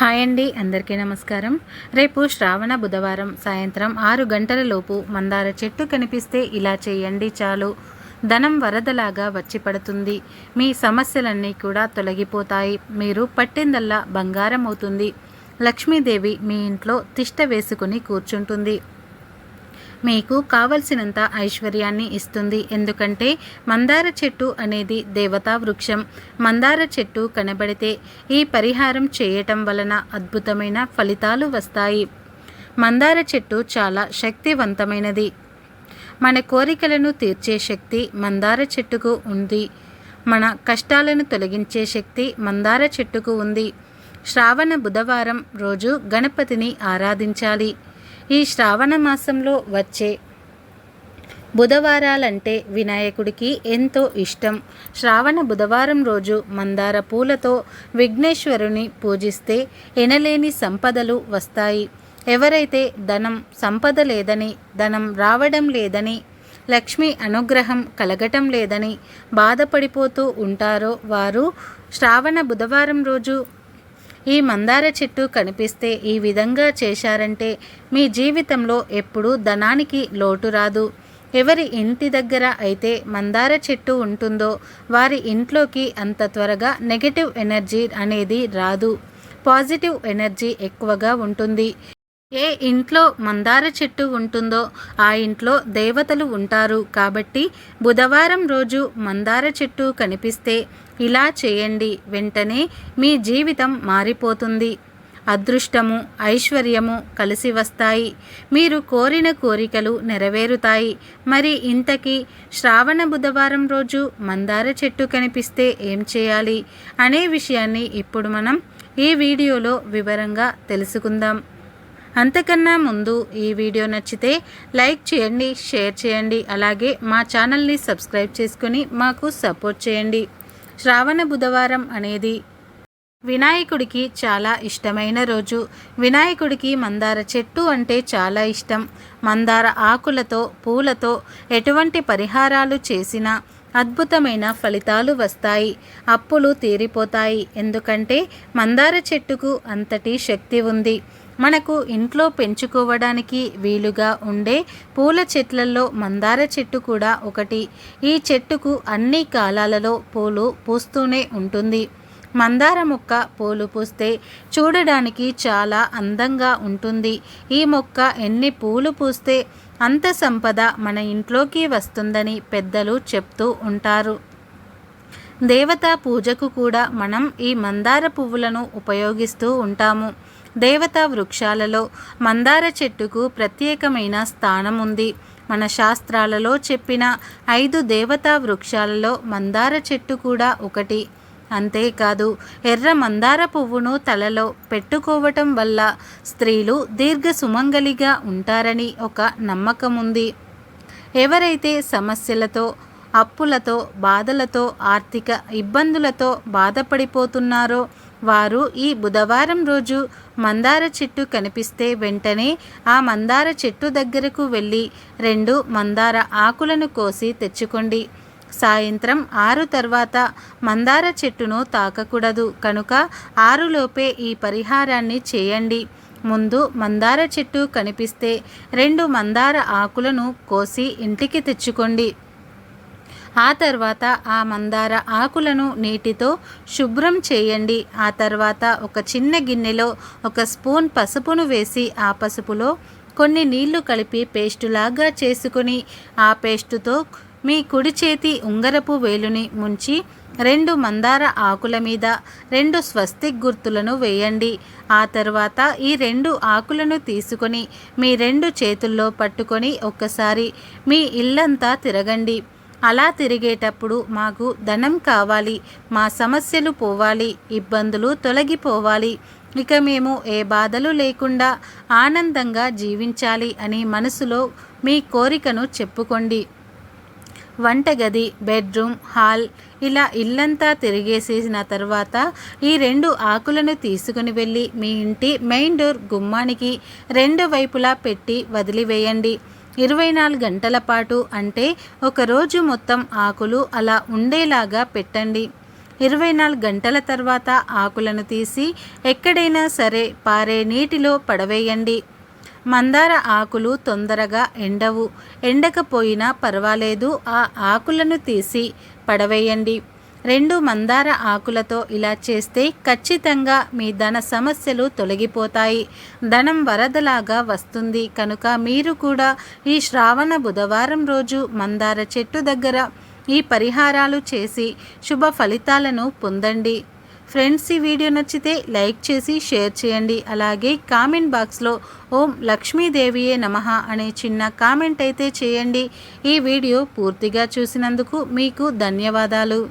Hi అండి అందరికీ నమస్కారం. రేపు శ్రావణ బుధవారం సాయంత్రం ఆరు గంటల లోపు మందార చెట్టు కనిపిస్తే ఇలా చేయండి చాలు. ధనం వరదలాగా వచ్చి పడుతుంది. మీ సమస్యలన్నీ కూడా తొలగిపోతాయి. మీరు పట్టిందల్లా బంగారం అవుతుంది. లక్ష్మీదేవి మీ ఇంట్లో తిష్ట వేసుకుని కూర్చుంటుంది. మీకు కావలసినంత ఐశ్వర్యాన్ని ఇస్తుంది. ఎందుకంటే మందార చెట్టు అనేది దేవతా వృక్షం. మందార చెట్టు కనబడితే ఈ పరిహారం చేయటం వలన అద్భుతమైన ఫలితాలు వస్తాయి. మందార చెట్టు చాలా శక్తివంతమైనది. మన కోరికలను తీర్చే శక్తి మందార చెట్టుకు ఉంది. మన కష్టాలను తొలగించే శక్తి మందార చెట్టుకు ఉంది. శ్రావణ బుధవారం రోజు గణపతిని ఆరాధించాలి. ఈ శ్రావణ మాసంలో వచ్చే బుధవారాలంటే వినాయకుడికి ఎంతో ఇష్టం. శ్రావణ బుధవారం రోజు మందార పూలతో విఘ్నేశ్వరుని పూజిస్తే ఎనలేని సంపదలు వస్తాయి. ఎవరైతే ధనం సంపద లేదని ధనం రావడం లేదని లక్ష్మి అనుగ్రహం కలగటం లేదని బాధపడిపోతూ ఉంటారో వారు శ్రావణ బుధవారం రోజు ఈ మందార చెట్టు కనిపిస్తే ఈ విధంగా చేశారంటే మీ జీవితంలో ఎప్పుడూ ధనానికి లోటు రాదు. ఎవరి ఇంటి దగ్గర అయితే మందార చెట్టు ఉంటుందో వారి ఇంట్లోకి అంత త్వరగా నెగటివ్ ఎనర్జీ అనేది రాదు. పాజిటివ్ ఎనర్జీ ఎక్కువగా ఉంటుంది. ఏ ఇంట్లో మందార చెట్టు ఉంటుందో ఆ ఇంట్లో దేవతలు ఉంటారు కాబట్టి బుధవారం రోజు మందార చెట్టు కనిపిస్తే ఇలా చేయండి. వెంటనే మీ జీవితం మారిపోతుంది. అదృష్టము ఐశ్వర్యము కలిసి వస్తాయి. మీరు కోరిన కోరికలు నెరవేరుతాయి. మరి ఇంతకీ శ్రావణ బుధవారం రోజు మందార చెట్టు కనిపిస్తే ఏం చేయాలి? అనే విషయాన్ని ఇప్పుడు మనం ఈ వీడియోలో వివరంగా తెలుసుకుందాం. అంతకన్నా ముందు ఈ వీడియో నచ్చితే లైక్ చేయండి షేర్ చేయండి అలాగే మా ఛానల్ని సబ్స్క్రైబ్ చేసుకొని మాకు సపోర్ట్ చేయండి. శ్రావణ బుధవారం అనేది వినాయకుడికి చాలా ఇష్టమైన రోజు. వినాయకుడికి మందార చెట్టు అంటే చాలా ఇష్టం. మందార ఆకులతో పూలతో ఎటువంటి పరిహారాలు చేసినా అద్భుతమైన ఫలితాలు వస్తాయి. అప్పులు తీరిపోతాయి. ఎందుకంటే మందార చెట్టుకు అంతటి శక్తి ఉంది. మనకు ఇంట్లో పెంచుకోవడానికి వీలుగా ఉండే పూల చెట్లలో మందార చెట్టు కూడా ఒకటి. ఈ చెట్టుకు అన్ని కాలాలలో పూలు పూస్తూనే ఉంటుంది. మందార మొక్క పూలు పూస్తే చూడడానికి చాలా అందంగా ఉంటుంది. ఈ మొక్క ఎన్ని పూలు పూస్తే అంత సంపద మన ఇంట్లోకి వస్తుందని పెద్దలు చెప్తూ ఉంటారు. దేవతా పూజకు కూడా మనం ఈ మందార పువ్వులను ఉపయోగిస్తూ ఉంటాము. దేవతా వృక్షాలలో మందార చెట్టుకు ప్రత్యేకమైన స్థానం ఉంది మన శాస్త్రాలలో చెప్పిన ఐదు దేవతా వృక్షాలలో మందార చెట్టు కూడా ఒకటి. అంతేకాదు ఎర్ర మందార పువ్వును తలలో పెట్టుకోవటం వల్ల స్త్రీలు దీర్ఘ సుమంగలిగా ఉంటారని ఒక నమ్మకం ఉంది ఎవరైతే సమస్యలతో అప్పులతో బాధలతో ఆర్థిక ఇబ్బందులతో బాధపడిపోతున్నారో వారు ఈ బుధవారం రోజు మందార చెట్టు కనిపిస్తే వెంటనే ఆ మందార చెట్టు దగ్గరకు వెళ్ళి రెండు మందార ఆకులను కోసి తెచ్చుకోండి. సాయంత్రం ఆరు తర్వాత మందార చెట్టును తాకకూడదు. కనుక ఆరులోపే ఈ పరిహారాన్ని చేయండి. ముందు మందార చెట్టు కనిపిస్తే రెండు మందార ఆకులను కోసి ఇంటికి తెచ్చుకోండి. ఆ తర్వాత ఆ మందార ఆకులను నీటితో శుభ్రం చేయండి. ఆ తర్వాత ఒక చిన్న గిన్నెలో ఒక స్పూన్ పసుపును వేసి ఆ పసుపులో కొన్ని నీళ్ళు కలిపి పేస్టులాగా చేసుకుని ఆ పేస్టుతో మీ కుడి చేతి ఉంగరపు వేలుని ముంచి రెండు మందార ఆకుల మీద రెండు స్వస్తిక్ గుర్తులను వేయండి. ఆ తర్వాత ఈ రెండు ఆకులను తీసుకొని మీ రెండు చేతుల్లో పట్టుకొని ఒక్కసారి మీ ఇల్లంతా తిరగండి. అలా తిరిగేటప్పుడు మాకు ధనం కావాలి మా సమస్యలు పోవాలి ఇబ్బందులు తొలగిపోవాలి. ఇక మేము ఏ బాధలు లేకుండా ఆనందంగా జీవించాలి అని మనసులో మీ కోరికను చెప్పుకోండి. వంటగది బెడ్రూమ్ హాల్ ఇలా ఇల్లంతా తిరిగేసేసిన తర్వాత ఈ రెండు ఆకులను తీసుకుని వెళ్ళి మీ ఇంటి మెయిన్ డోర్ గుమ్మానికి రెండు వైపులా పెట్టి వదిలివేయండి. ఇరవై నాలుగు గంటల పాటు అంటే ఒకరోజు మొత్తం ఆకులు అలా ఉండేలాగా పెట్టండి. ఇరవై నాలుగు గంటల తర్వాత ఆకులను తీసి ఎక్కడైనా సరే పారే నీటిలో పడవేయండి. మందార ఆకులు తొందరగా ఎండవు. ఎండకపోయినా పర్వాలేదు ఆ ఆకులను తీసి పడవేయండి. రెండు మందార ఆకులతో ఇలా చేస్తే ఖచ్చితంగా మీ ధన సమస్యలు తొలగిపోతాయి. ధనం వరదలాగా వస్తుంది. కనుక మీరు కూడా ఈ శ్రావణ బుధవారం రోజు మందార చెట్టు దగ్గర ఈ పరిహారాలు చేసి శుభ ఫలితాలను పొందండి. ఫ్రెండ్స్ ఈ వీడియో నచ్చితే లైక్ చేసి షేర్ చేయండి. అలాగే కామెంట్ బాక్స్లో ఓం లక్ష్మీదేవియే నమః అనే చిన్న కామెంట్ అయితే చేయండి. ఈ వీడియో పూర్తిగా చూసినందుకు మీకు ధన్యవాదాలు.